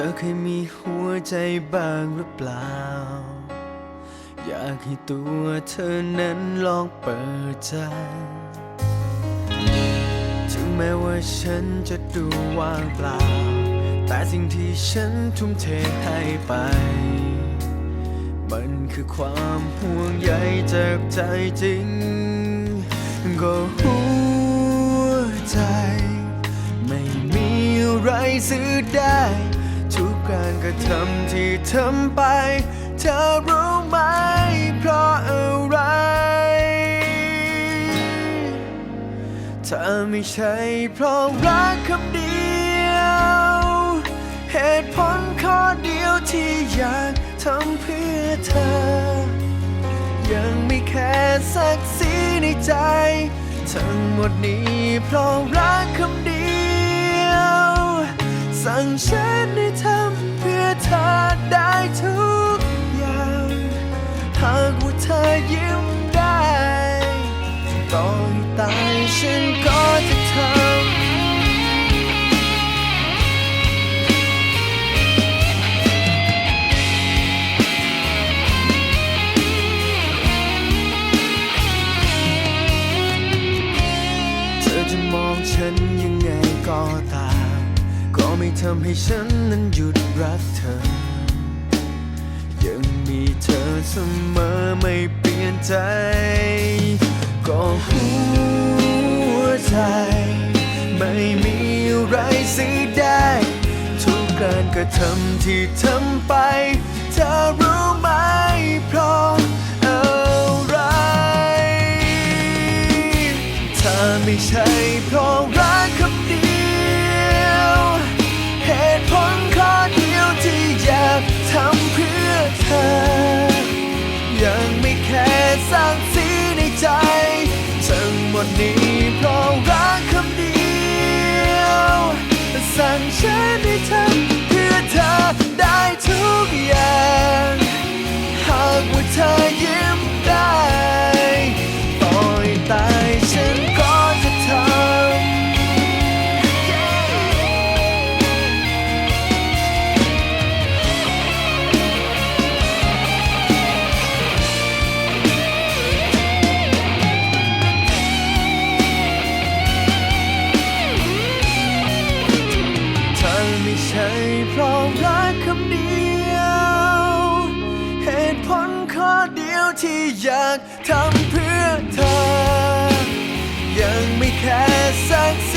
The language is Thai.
ธอเคยมีหัวใจบ้างหรือเปล่า อยากให้ตัวเธอนั้นลองเปิดใจ ถึงแม้ว่าฉันจะดูว่างเปล่า แต่สิ่งที่ฉันทุ่มเทให้ไป มันคือความห่วงใยจากใจจริง ก็หัวใจ ไม่มีอะไรซื้อได้ การกระทำที่ทำไป เธอรู้ไหม เพราะอะไร ถ้าไม่ใช่เพราะรักคำเดียว เหตุผลข้อเดียวที่อยากทำเพื่อเธอ ยังไม่แค่สักสีในใจ ทั้งหมดนี้เพราะรักคำเดียว สั่งฉันให้ทำ เธอได้ทุกอย่าง หากว่าเธอยิ้มได้ต่อให้ตายฉันก็จะ ไม่ทำให้ฉันนั้นหยุดรักเธอ ยังมีเธอเสมอไม่เปลี่ยนใจ ก็หัวใจ ไม่มีอะไรซื้อได้ ทุกการกระทำที่ทำไป เธอรู้ไหมเพราะอะไร ถ้าไม่ใช่เพราะรัก เพราะรักคำเดียวสั่งฉันให้ทำเธอ ใช่เพราะรักคำเดียว เหตุผลข้อเดียวที่อยากทำเพื่อเธอ ยังไม่แค่สักส